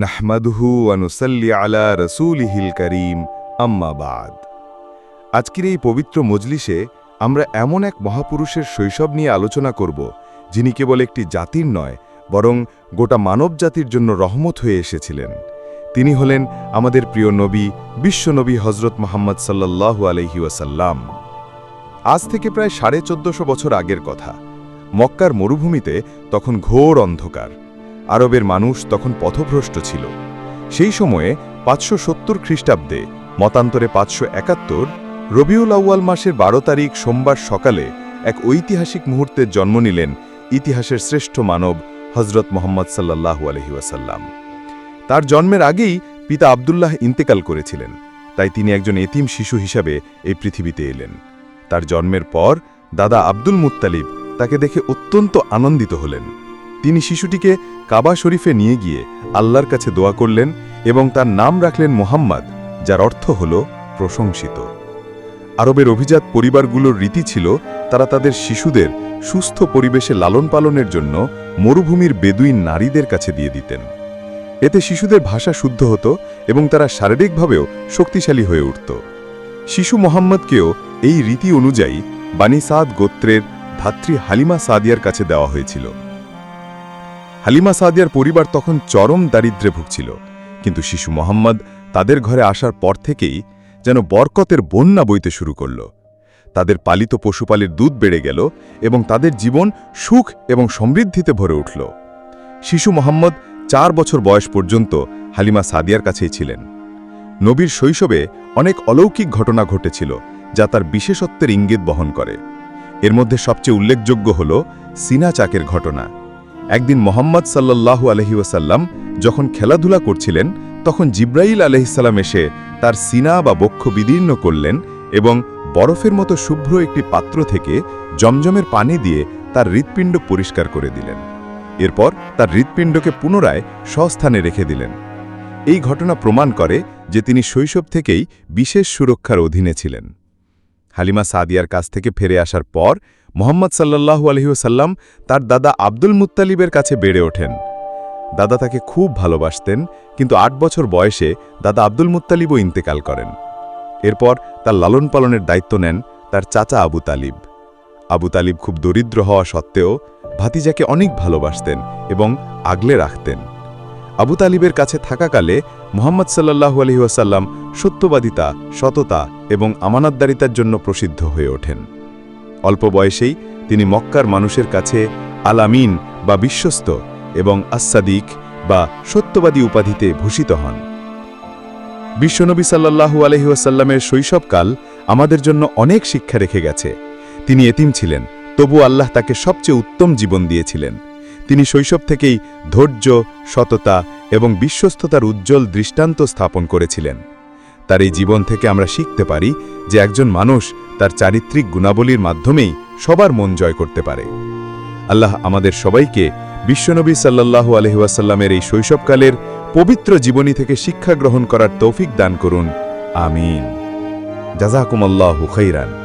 নাহমাদুহু আনুসাল্লি আলা রসুলিহিল করিম। আম্মাবাদ আজকের এই পবিত্র মজলিসে আমরা এমন এক মহাপুরুষের শৈশব নিয়ে আলোচনা করব, যিনি কেবল একটি জাতির নয়, বরং গোটা মানব জাতির জন্য রহমত হয়ে এসেছিলেন। তিনি হলেন আমাদের প্রিয় নবী বিশ্বনবী হজরত মোহাম্মদ সাল্লাল্লাহু আলহি ওয়াসাল্লাম। আজ থেকে প্রায় সাড়ে চোদ্দশো বছর আগের কথা। মক্কার মরুভূমিতে তখন ঘোর অন্ধকার। আরবের মানুষ তখন পথভ্রষ্ট ছিল। সেই সময়ে পাঁচশো সত্তর খ্রিস্টাব্দে, মতান্তরে পাঁচশো একাত্তর, রবিউল আউয়াল মাসের বারো তারিখ সোমবার সকালে এক ঐতিহাসিক মুহূর্তের জন্ম নিলেন ইতিহাসের শ্রেষ্ঠ মানব হজরত মোহাম্মদ সাল্লাহু ওয়াসাল্লাম। তার জন্মের আগেই পিতা আবদুল্লাহ ইন্তেকাল করেছিলেন, তাই তিনি একজন এতিম শিশু হিসাবে এই পৃথিবীতে এলেন। তার জন্মের পর দাদা আব্দুল মুত্তালিব তাকে দেখে অত্যন্ত আনন্দিত হলেন। তিনি শিশুটিকে কাবা শরীফে নিয়ে গিয়ে আল্লাহর কাছে দোয়া করলেন এবং তার নাম রাখলেন মোহাম্মদ, যার অর্থ হল প্রশংসিত। আরবের অভিজাত পরিবারগুলোর রীতি ছিল তারা তাদের শিশুদের সুস্থ পরিবেশে লালন পালনের জন্য মরুভূমির বেদুইন নারীদের কাছে দিয়ে দিতেন। এতে শিশুদের ভাষা শুদ্ধ হতো এবং তারা শারীরিকভাবেও শক্তিশালী হয়ে উঠত। শিশু মোহাম্মদকেও এই রীতি অনুযায়ী বানি সাদ গোত্রের ধাত্রী হালিমা সাদিয়ার কাছে দেওয়া হয়েছিল। হালিমা সাদিয়ার পরিবার তখন চরম দারিদ্রে ভুগছিল, কিন্তু শিশু মোহাম্মদ তাদের ঘরে আসার পর থেকেই যেন বরকতের বন্যা বইতে শুরু করল। তাদের পালিত পশুপালের দুধ বেড়ে গেল এবং তাদের জীবন সুখ এবং সমৃদ্ধিতে ভরে উঠল। শিশু মোহাম্মদ চার বছর বয়স পর্যন্ত হালিমা সাদিয়ার কাছেই ছিলেন। নবীর শৈশবে অনেক অলৌকিক ঘটনা ঘটেছিল যা তার বিশেষত্বের ইঙ্গিত বহন করে। এর মধ্যে সবচেয়ে উল্লেখযোগ্য হল সিনা চাকের ঘটনা। একদিন মোহাম্মদ সাল্লাল্লাহু আলহি ওয়াসাল্লাম যখন খেলাধুলা করছিলেন, তখন জিব্রাইল আলহিসাল্লাম এসে তার সিনা বা বক্ষ বিদীর্ণ করলেন এবং বরফের মতো শুভ্র একটি পাত্র থেকে জমজমের পানি দিয়ে তার হৃৎপিণ্ড পরিষ্কার করে দিলেন। এরপর তার হৃৎপিণ্ডকে পুনরায় স্বস্থানে রেখে দিলেন। এই ঘটনা প্রমাণ করে যে তিনি শৈশব থেকেই বিশেষ সুরক্ষার অধীনে ছিলেন। হালিমা সাদিয়ার কাছ থেকে ফিরে আসার পর মোহাম্মদ সাল্লাল্লাহু আলহিউসাল্লাম তার দাদা আব্দুল মুত্তালিবের কাছে বেড়ে ওঠেন। দাদা তাকে খুব ভালোবাসতেন, কিন্তু আট বছর বয়সে দাদা আব্দুল মুত্তালিবও ইন্তেকাল করেন। এরপর তার লালন পালনের দায়িত্ব নেন তার চাচা আবু তালিব। আবু তালিব খুব দরিদ্র হওয়া সত্ত্বেও ভাতিজাকে অনেক ভালোবাসতেন এবং আগলে রাখতেন। আবু তালিবের কাছে থাকাকালে মোহাম্মদ সাল্লাহু আলহিহাসাল্লাম সত্যবাদিতা, সততা এবং আমানতদারিতার জন্য প্রসিদ্ধ হয়ে ওঠেন। অল্প বয়সেই তিনি মক্কার মানুষের কাছে আলামিন বা বিশ্বস্ত এবং আসাদিক বা সত্যবাদী উপাধিতে ভূষিত হন। বিশ্বনবী সাল্লাহু আলহিহাসাল্লামের শৈশবকাল আমাদের জন্য অনেক শিক্ষা রেখে গেছে। তিনি এতিম ছিলেন, তবু আল্লাহ তাকে সবচেয়ে উত্তম জীবন দিয়েছিলেন। তিনি শৈশব থেকেই ধৈর্য, সততা এবং বিশ্বস্ততার উজ্জ্বল দৃষ্টান্ত স্থাপন করেছিলেন। তার এই জীবন থেকে আমরা শিখতে পারি যে একজন মানুষ তার চারিত্রিক গুণাবলীর মাধ্যমেই সবার মন জয় করতে পারে। আল্লাহ আমাদের সবাইকে বিশ্বনবী সাল্লাল্লাহু আলহিউসাল্লামের এই শৈশবকালের পবিত্র জীবনী থেকে শিক্ষা গ্রহণ করার তৌফিক দান করুন। আমিন। জাজাকুমল্লাহ খৈরান